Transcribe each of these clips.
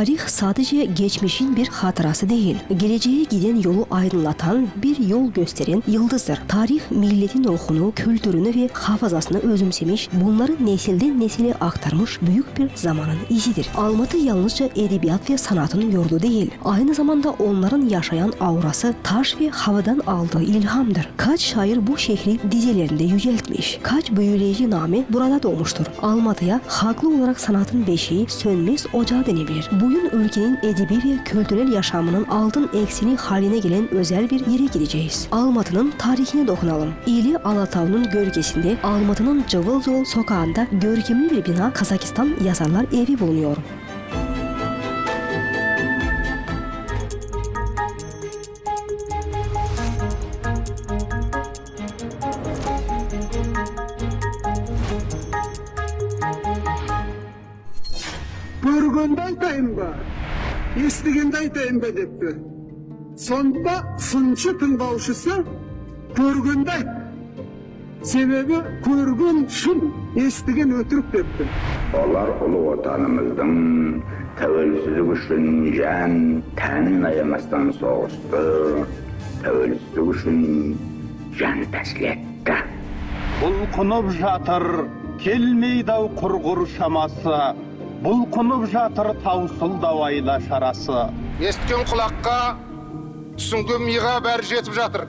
Tarih sadece geçmişin bir hatırası değil, geleceğe giden yolu aydınlatan bir yol gösteren yıldızdır. Tarih milletin ruhunu, kültürünü ve hafızasını özümsemiş, bunları nesilden nesile aktarmış büyük bir zamanın izidir. Almatı yalnızca edebiyat ve sanatın yurdu değil, aynı zamanda onların yaşayan aurası, taş ve havadan aldığı ilhamdır. Kaç şair bu şehri dizelerinde yüceltmiş, kaç büyüleyici name burada doğmuştur. Almatı'ya haklı olarak sanatın beşiği, sönmez ocağı denebilir. Bugün ülkenin edebi ve kültürel yaşamının altın ekseni haline gelen özel bir yere gideceğiz. Almatı'nın tarihine dokunalım. İli Alatav'ın gölgesinde Almatı'nın Cıvıl Yol sokağında görkemli bir bina Kazakistan Yazarlar Evi bulunuyor. түрде етті сонда сыншы тыңдаушысы көргенді айт себебі көрген шын естіген өтірік депті олар ұлы отанымыздың тәуелсіздік үшін жан тәнін аямастан соғысты тәуелсіздік үшін жан тәсіл етті бұлқынып жатыр келмейді ау құрғыр шамасы Бұлқынып жатыр таусылдау айла шарасы. естіген құлаққа түсінген миға бәрі жетіп жатыр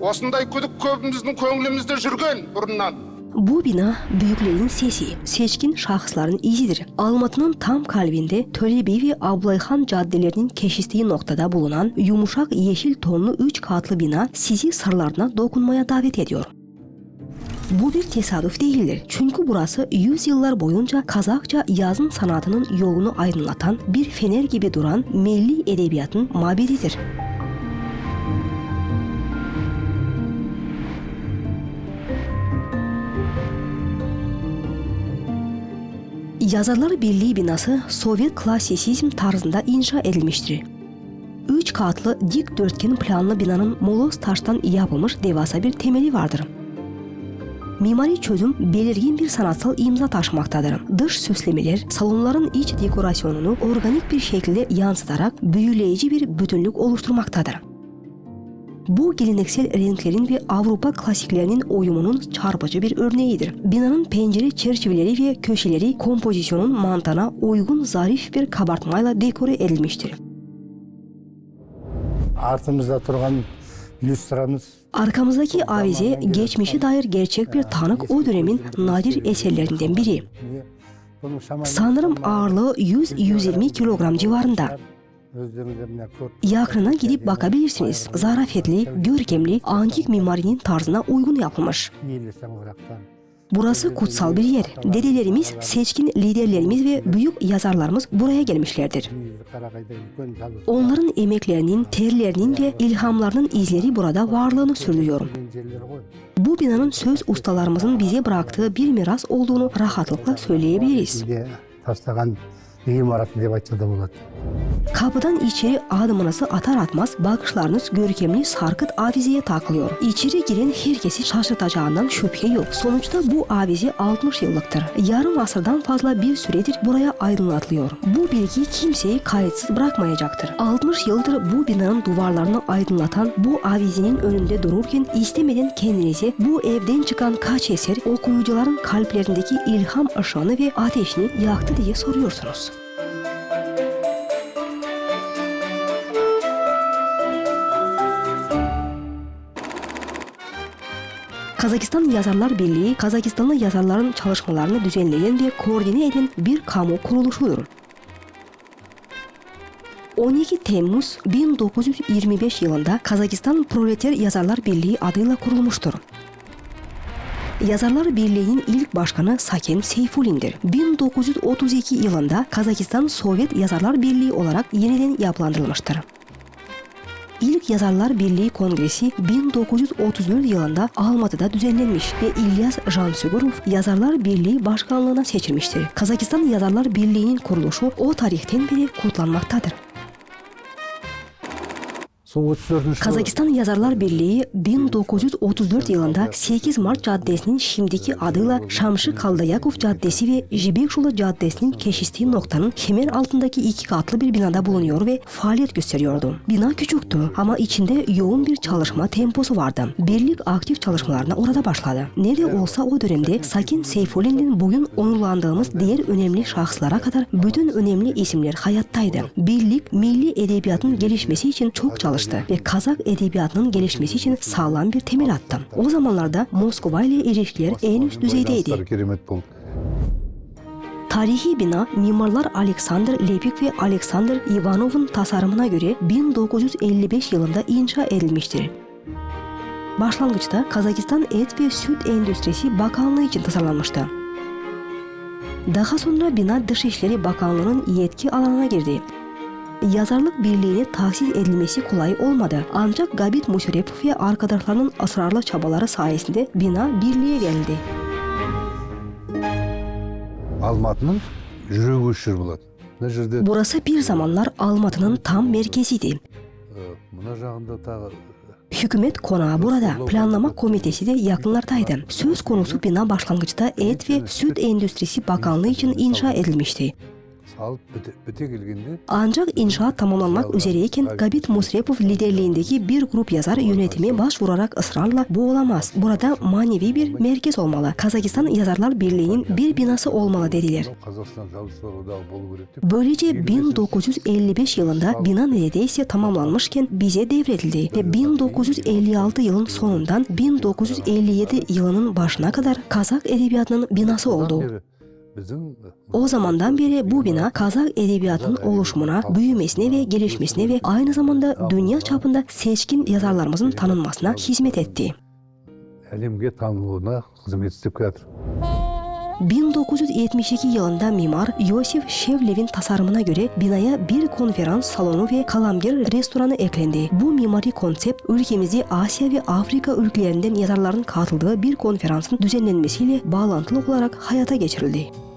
осындай күдік көбіміздің көңілімізде жүрген бұрыннан Bu bina büyüklerin sesi, seçkin şahısların izidir. Almatı'nın tam kalbinde Tölebi ve Ablayhan caddelerinin kesiştiği noktada bulunan yumuşak yeşil tonlu üç katlı bina sizi sırlarına dokunmaya davet ediyor. Bu bir tesadüf değildir. Çünkü burası yüzyıllar boyunca Kazakça yazın sanatının yolunu aydınlatan bir fener gibi duran milli edebiyatın mabedidir. Yazarlar Birliği binası Sovyet klasisizm tarzında inşa edilmiştir. Üç katlı dikdörtgen planlı binanın moloz taştan yapılmış devasa bir temeli vardır mimari çözüm belirgin bir sanatsal imza taşımaktadır. Dış süslemeler salonların iç dekorasyonunu organik bir şekilde yansıtarak büyüleyici bir bütünlük oluşturmaktadır. Bu geleneksel renklerin ve Avrupa klasiklerinin uyumunun çarpıcı bir örneğidir. Binanın pencere çerçeveleri ve köşeleri kompozisyonun mantana uygun zarif bir kabartmayla dekore edilmiştir. Artımızda durgan lüstramız Arkamızdaki avize geçmişe dair gerçek bir tanık o dönemin nadir eserlerinden biri. Sanırım ağırlığı 100-120 kilogram civarında. Yakına gidip bakabilirsiniz. Zarafetli, görkemli, antik mimarinin tarzına uygun yapılmış. Burası kutsal bir yer. Dedelerimiz, seçkin liderlerimiz ve büyük yazarlarımız buraya gelmişlerdir. Onların emeklerinin, terlerinin ve ilhamlarının izleri burada varlığını sürdürüyorum. Bu binanın söz ustalarımızın bize bıraktığı bir miras olduğunu rahatlıkla söyleyebiliriz iyi marak diye başladı Murat. Kapıdan içeri adımınızı atar atmaz bakışlarınız görkemli sarkıt avizeye takılıyor. İçeri giren herkesi şaşırtacağından şüphe yok. Sonuçta bu avize 60 yıllıktır. Yarım asırdan fazla bir süredir buraya aydınlatılıyor. Bu bilgi kimseyi kayıtsız bırakmayacaktır. 60 yıldır bu binanın duvarlarını aydınlatan bu avizenin önünde dururken istemeden kendinizi bu evden çıkan kaç eser okuyucuların kalplerindeki ilham ışığını ve ateşini yaktı diye soruyorsunuz. Kazakistan Yazarlar Birliği, Kazakistanlı yazarların çalışmalarını düzenleyen ve koordine eden bir kamu kuruluşudur. 12 Temmuz 1925 yılında Kazakistan Proleter Yazarlar Birliği adıyla kurulmuştur. Yazarlar Birliği'nin ilk başkanı Saken Seyfulin'dir. 1932 yılında Kazakistan Sovyet Yazarlar Birliği olarak yeniden yapılandırılmıştır. İlk Yazarlar Birliği Kongresi 1934 yılında Almatı'da düzenlenmiş ve İlyas Jansugurov Yazarlar Birliği Başkanlığına seçilmiştir. Kazakistan Yazarlar Birliği'nin kuruluşu o tarihten beri kutlanmaktadır. Kazakistan Yazarlar Birliği 1934 yılında 8 Mart Caddesi'nin şimdiki adıyla Şamşı Kaldayakov Caddesi ve Jibekşulu Caddesi'nin kesiştiği noktanın hemen altındaki iki katlı bir binada bulunuyor ve faaliyet gösteriyordu. Bina küçüktü ama içinde yoğun bir çalışma temposu vardı. Birlik aktif çalışmalarına orada başladı. Nerede olsa o dönemde Sakin Seyfulin'in bugün onurlandığımız diğer önemli şahıslara kadar bütün önemli isimler hayattaydı. Birlik milli edebiyatın gelişmesi için çok çalıştı ulaştı ve Kazak edebiyatının gelişmesi için sağlam bir temel attı. O zamanlarda Moskova ile ilişkiler en üst düzeydeydi. Tarihi bina mimarlar Alexander Lepik ve Alexander Ivanov'un tasarımına göre 1955 yılında inşa edilmiştir. Başlangıçta Kazakistan Et ve Süt Endüstrisi Bakanlığı için tasarlanmıştı. Daha sonra bina Dışişleri Bakanlığı'nın yetki alanına girdi Yazarlık birliğine tahsis edilmesi kolay olmadı. Ancak Gabit Musharrepov ve arkadaşlarının ısrarlı çabaları sayesinde bina birliğe geldi. алматының жүрегі осы жер болатын мына жерде Burası bir zamanlar Almatı'nın tam merkeziydi. ә, мына жағында тағы Hükümet konağı burada. Planlama komitesi de yakınlardaydı. Söz konusu bina başlangıçta Et ve Süt Endüstrisi Bakanlığı için inşa edilmişti. Ancak inşaat tamamlanmak üzereyken Gabit Musrepov liderliğindeki bir grup yazar yönetimi başvurarak ısrarla bu olamaz. Burada manevi bir merkez olmalı. Kazakistan Yazarlar Birliği'nin bir binası olmalı dediler. Böylece 1955 yılında bina neredeyse tamamlanmışken bize devredildi ve 1956 yılın sonundan 1957 yılının başına kadar Kazak edebiyatının binası oldu. O zamandan beri bu bina Kazak edebiyatının oluşumuna, büyümesine ve gelişmesine ve aynı zamanda dünya çapında seçkin yazarlarımızın tanınmasına hizmet etti. Elimge tanınlığına hizmet ettiler. 1972 yılında mimar Yosif Şevlev'in tasarımına göre binaya bir konferans salonu ve kalamgir restoranı eklendi. Bu mimari konsept ülkemizi Asya ve Afrika ülkelerinden yazarların katıldığı bir konferansın düzenlenmesiyle bağlantılı olarak hayata geçirildi.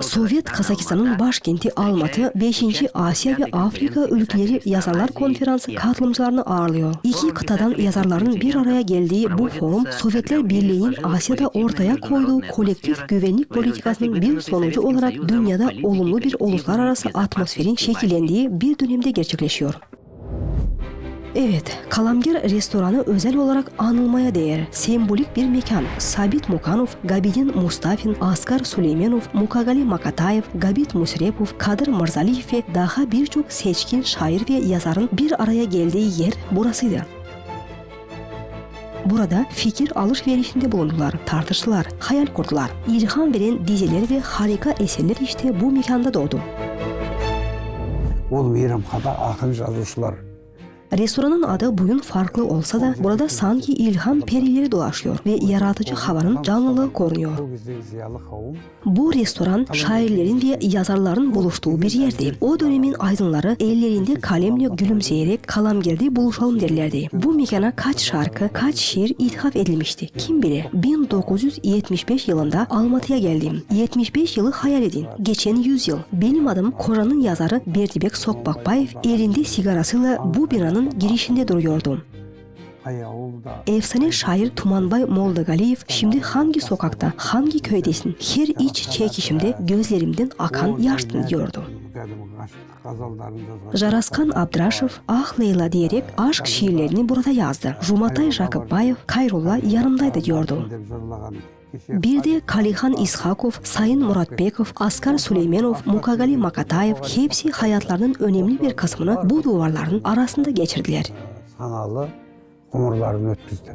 Sovyet Kazakistan'ın başkenti Almatı 5. Asya ve Afrika ülkeleri yazarlar konferansı katılımcılarını ağırlıyor. İki kıtadan yazarların bir araya geldiği bu forum Sovyetler Birliği'nin Asya'da ortaya koyduğu kolektif güvenlik politikasının bir sonucu olarak dünyada olumlu bir uluslararası atmosferin şekillendiği bir dönemde gerçekleşiyor. Evet, Kalamgir restoranı özel olarak anılmaya değer. Sembolik bir mekan. Sabit Mukanov, Gabidin Mustafin, Asgar Süleymanov, Mukagali Makatayev, Gabit Musrepov, Kadir Mirzaliyev ve daha birçok seçkin şair ve yazarın bir araya geldiği yer burasıydı. Burada fikir alışverişinde bulundular, tartıştılar, hayal kurdular. İlham veren diziler ve harika eserler işte bu mekanda doğdu. ол мейрамхана ақын жазушылар Restoranın adı bugün farklı olsa da burada sanki ilham perileri dolaşıyor ve yaratıcı havanın canlılığı korunuyor. Bu restoran şairlerin ve yazarların buluştuğu bir yerdi. O dönemin aydınları ellerinde kalemle gülümseyerek kalem kalamgirde buluşalım derlerdi. Bu mekana kaç şarkı, kaç şiir ithaf edilmişti. Kim bilir 1975 yılında Almatı'ya geldim. 75 yılı hayal edin. Geçen 100 yıl. Benim adım Koran'ın yazarı Bertibek Sokbakbayev elinde sigarasıyla bu binanın girişinde duruyordu. қай ауылда Efsane şair Tumanbay Moldagaliyev şimdi hangi sokakta, hangi köydesin? Her iç çekişimde gözlerimden akan yaştın diyordu. кәдімгі ғашықтық ғазалдарын жазған Jaraskan Abdraşov Ah Leyla diyerek aşk şiirlerini burada yazdı. Jumatay Jakubbayev Kayrullah yanımdaydı diyordu. Bir de Kalihan İshakov, Sayın Muratbekov, Askar Süleymanov, Mukagali Makatayev hepsi hayatlarının önemli bir kısmını bu duvarların arasında geçirdiler. Sanalı umurlarını ötküzdü.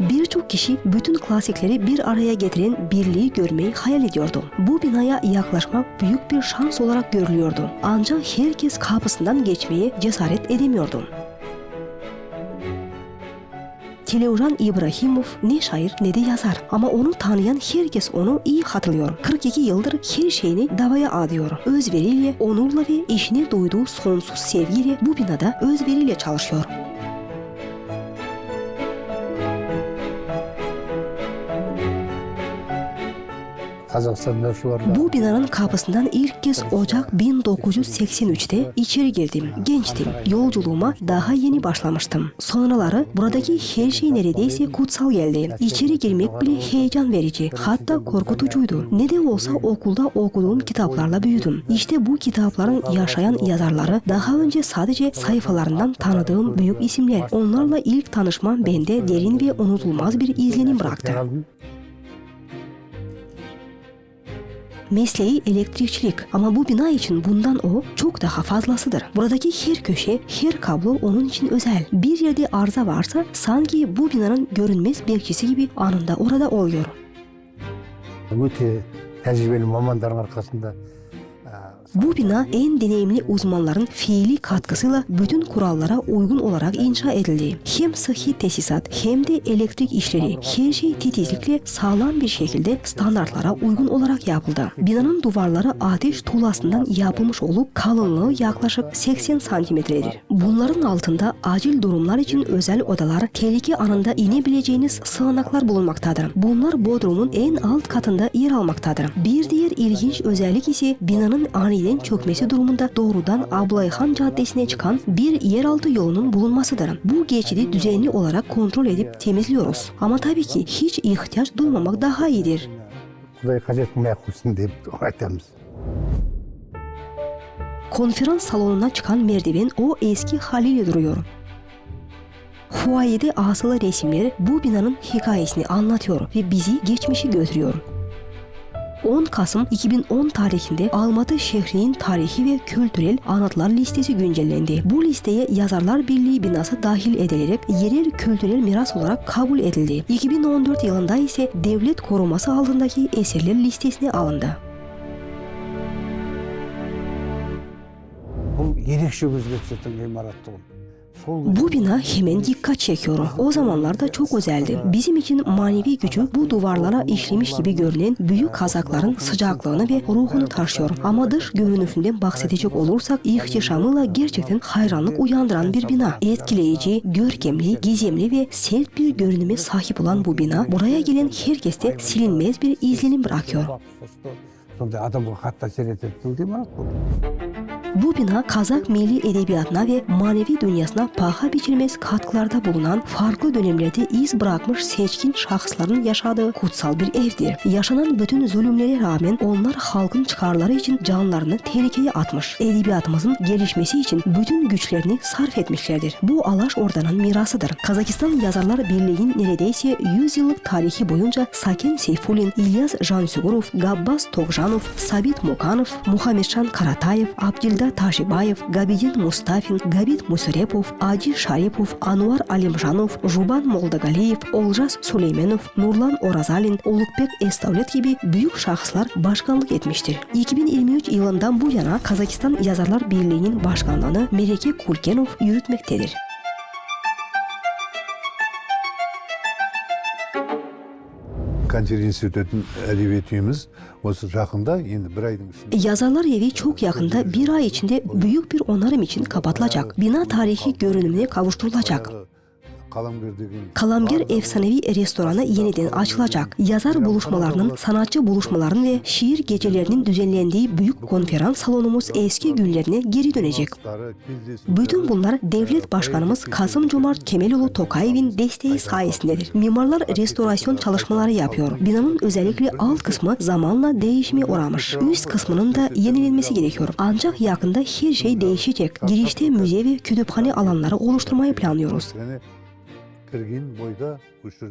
Birçok kişi bütün klasikleri bir araya getiren birliği görmeyi hayal ediyordu. Bu binaya yaklaşmak büyük bir şans olarak görülüyordu. Ancak herkes kapısından geçmeyi cesaret edemiyordu. Televran İbrahimov ne şair ne de yazar ama onu tanıyan herkes onu iyi hatırlıyor. 42 yıldır her şeyini davaya adıyor. Özveriyle, onurla ve işine duyduğu sonsuz sevgiyle bu binada özveriyle çalışıyor. Bu binanın kapısından ilk kez Ocak 1983'te içeri girdim. Gençtim. Yolculuğuma daha yeni başlamıştım. Sonraları buradaki her şey neredeyse kutsal geldi. İçeri girmek bile heyecan verici, hatta korkutucuydu. Ne de olsa okulda okuduğum kitaplarla büyüdüm. İşte bu kitapların yaşayan yazarları daha önce sadece sayfalarından tanıdığım büyük isimler. Onlarla ilk tanışmam bende derin ve unutulmaz bir izlenim bıraktı. mesleği elektrikçilik ama bu bina için bundan o çok daha fazlasıdır. Buradaki her köşe, her kablo onun için özel. Bir yerde arıza varsa sanki bu binanın görünmez bekçisi gibi anında orada oluyor. Öte tecrübeli mamanların arkasında bu bina en deneyimli uzmanların fiili katkısıyla bütün kurallara uygun olarak inşa edildi. Hem sıhhi tesisat hem de elektrik işleri her şey titizlikle sağlam bir şekilde standartlara uygun olarak yapıldı. Binanın duvarları ateş tuğlasından yapılmış olup kalınlığı yaklaşık 80 santimetredir. Bunların altında acil durumlar için özel odalar, tehlike anında inebileceğiniz sığınaklar bulunmaktadır. Bunlar bodrumun en alt katında yer almaktadır. Bir diğer ilginç özellik ise binanın Seyir'in çökmesi durumunda doğrudan Ablayhan Caddesi'ne çıkan bir yeraltı yolunun bulunmasıdır. Bu geçidi düzenli olarak kontrol edip temizliyoruz. Ama tabii ki hiç ihtiyaç duymamak daha iyidir. Kuday kaçırtmaya kursun deyip öğretmemiz. Konferans salonuna çıkan merdiven o eski haliyle duruyor. Huayi'de asılı resimleri bu binanın hikayesini anlatıyor ve bizi geçmişi götürüyor. 10 Kasım 2010 tarihinde Almatı şehrinin tarihi ve kültürel anıtlar listesi güncellendi. Bu listeye Yazarlar Birliği binası dahil edilerek yerel kültürel miras olarak kabul edildi. 2014 yılında ise devlet koruması altındaki eserler listesine alındı. Yedik şu biz götürdüm imarat bu bina hemen dikkat çekiyor. O zamanlarda çok özeldi. Bizim için manevi gücü bu duvarlara işlemiş gibi görünen büyük kazakların sıcaklığını ve ruhunu taşıyor. Ama dış görünüşünden bahsedecek olursak ihtişamıyla gerçekten hayranlık uyandıran bir bina. Etkileyici, görkemli, gizemli ve sert bir görünüme sahip olan bu bina buraya gelen herkeste silinmez bir izlenim bırakıyor. Adam hatta seyretip değil? Bu bina Kazak milli edebiyatına ve manevi dünyasına paha biçilmez katkılarda bulunan farklı dönemlerde iz bırakmış seçkin şahısların yaşadığı kutsal bir evdir. Yaşanan bütün zulümlere rağmen onlar halkın çıkarları için canlarını tehlikeye atmış. Edebiyatımızın gelişmesi için bütün güçlerini sarf etmişlerdir. Bu Alaş Orda'nın mirasıdır. Kazakistan Yazarlar Birliği'nin neredeyse 100 yıllık tarihi boyunca Saken Seyfulin, İlyas Jansugurov, Gabbas Tokjanov, Sabit Mukanov, Muhammedşan Karatayev, Ташибаев, Габидин Мустафин, Габит Мусурепов, Ади Шарипов, Ануар Алимжанов, Жубан Молдагалиев, Олжас Сулейменов, Нурлан Оразалин, Улукбек Эставлет gibi büyük şahıslar башқанлық etmiştir. 2023 yılından bu yana Язарлар Yazarlar Birliği'nin башкаланы мереке кулкенов. конференция өтетін әдебиет үйіміз осы жақында енді бір айдың ішінде Yazarlar evi çok yakında bir ay içinde büyük bir onarım için kapatılacak. Bina tarihi görünümüne kavuşturulacak. Kalamgir efsanevi restoranı yeniden açılacak. Yazar buluşmalarının, sanatçı buluşmalarının ve şiir gecelerinin düzenlendiği büyük konferans salonumuz eski günlerine geri dönecek. Bütün bunlar devlet başkanımız Kasım Cumart Kemaloğlu Tokayev'in desteği sayesindedir. Mimarlar restorasyon çalışmaları yapıyor. Binanın özellikle alt kısmı zamanla değişime uğramış. Üst kısmının da yenilenmesi gerekiyor. Ancak yakında her şey değişecek. Girişte müze ve kütüphane alanları oluşturmayı planlıyoruz.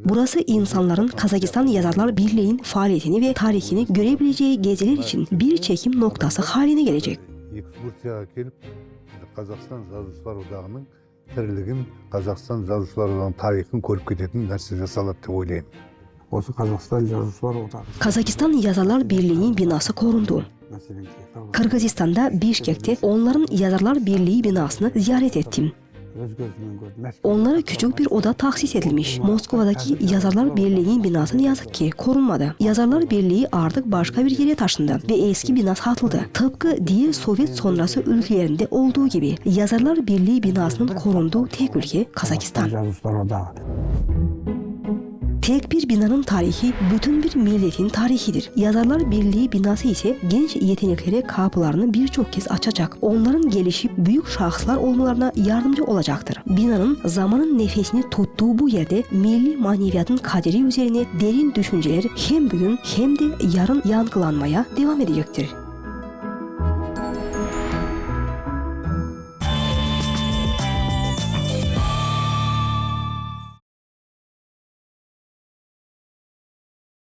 Burası insanların Kazakistan Yazarlar Birliği'nin faaliyetini ve tarihini görebileceği geziler için bir çekim noktası haline gelecek. экскурсияға келіп қазақстан жазушылар одағының тірлігін қазақстан жазушылар одағының тарихын көріп кететін нәрсе жасалады деп ойлаймын осы қазақстан жазушылар одағы Kazakistan Yazarlar Birliği'nin binası korundu. мәселен Kırgızistan'da Bişkek'te onların Yazarlar Birliği binasını ziyaret ettim. Onlara küçük bir oda tahsis edilmiş. Moskova'daki Yazarlar Birliği'nin binası ne yazık ki korunmadı. Yazarlar Birliği artık başka bir yere taşındı ve eski binası atıldı. Tıpkı diğer Sovyet sonrası ülkelerinde olduğu gibi Yazarlar Birliği binasının korunduğu tek ülke Kazakistan. Tek bir binanın tarihi bütün bir milletin tarihidir. Yazarlar Birliği binası ise genç yeteneklere kapılarını birçok kez açacak. Onların gelişip büyük şahıslar olmalarına yardımcı olacaktır. Binanın zamanın nefesini tuttuğu bu yerde milli maneviyatın kaderi üzerine derin düşünceler hem bugün hem de yarın yankılanmaya devam edecektir.